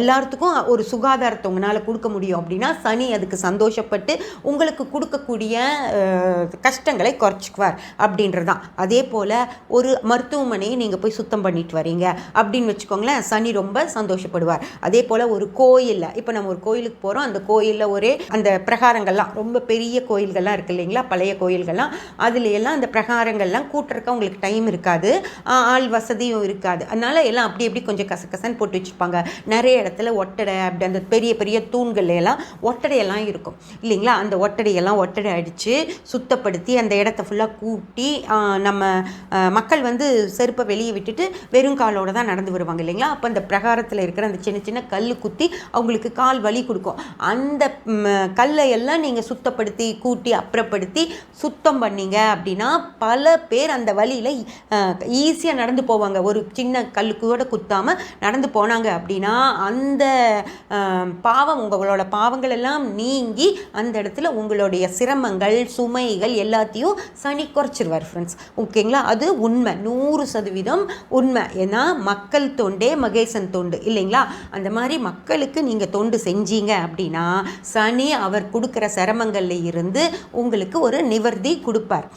எல்லாத்துக்கும் ஒரு சுகாதாரத்தை உங்களால் கொடுக்க முடியும் அப்படின்னா சனி அதுக்கு சந்தோஷப்பட்டு உங்களுக்கு கொடுக்கக்கூடிய கஷ்டங்களை குறைச்சிக்குவார் அப்படின்றது தான் அதே போல் ஒரு மருத்துவமனையை நீங்கள் போய் சுத்தம் பண்ணிட்டு வரீங்க அப்படின்னு வச்சுக்கோங்களேன் சனி ரொம்ப சந்தோஷப்படுவார். அதே போல் ஒரு கோயிலில் இப்போ நம்ம ஒரு கோயிலுக்கு போகிறோம் அந்த கோயிலில் ஒரே அந்த பிரகாரங்கள்லாம் ரொம்ப பெரிய கோயில்கள்லாம் இருக்கு இல்லைங்களா பழைய கோயில்கள்லாம் அதுல எல்லாம் அந்த பிரகாரங்கள்லாம் கூட்டுறக்க உங்களுக்கு டைம் இருக்காது. ஆள் வசதியும் இருக்காது. அதனால எல்லாம் அப்படி எப்படி கொஞ்சம் கசகசன்னு போட்டு வச்சுருப்பாங்க நிறைய இடத்துல ஒட்டடை அப்படி அந்த பெரிய பெரிய தூண்கள் எல்லாம் ஒட்டடையெல்லாம் இருக்கும். இல்லைங்களா? அந்த ஒட்டடையெல்லாம் ஒட்டடை அடித்து சுத்தப்படுத்தி அந்த இடத்த ஃபுல்லாக கூட்டி நம்ம மக்கள் வந்து செருப்பை வெளியே விட்டுட்டு வெறும் காலோட தான் நடந்து வருவாங்க இல்லைங்களா? அப்போ அந்த பிரகாரத்தில் இருக்கிற அந்த சின்ன சின்ன கல் குத்தி அவங்களுக்கு கால் வலி கொடுக்கும். அந்த கல்லை எல்லாம் நீங்கள் சுத்தப்படுத்தி கூட்டி அப்புறப்படுத்தி சுத்தம் பண்ணீங்க அப்படின்னா பல பேர் அந்த வழியில் ஈஸியாக நடந்து போவாங்க. ஒரு சின்ன கல்லுக்கூட குத்தாமல் நடந்து போனாங்க அப்படின்னா அந்த பாவம் உங்களோட பாவங்கள் எல்லாம் நீங்கி அந்த இடத்துல உங்களுடைய சிரமங்கள் சுமைகள் எல்லாத்தையும் சனி குறைச்சிருவார் ஃப்ரெண்ட்ஸ் ஓகேங்களா? அது உண்மை. நூறு சதவீதம் உண்மை. ஏன்னா மக்கள் தொண்டே மகேசன் தொண்டு. இல்லைங்களா? அந்த மாதிரி மக்களுக்கு நீங்கள் தொண்டு செஞ்சீங்க அப்படின்னா சனி அவர் கொடுக்குற சிரமங்கள்ல இருந்து உங்களுக்கு ஒரு நிவர்த்தி கொடுப்பார்.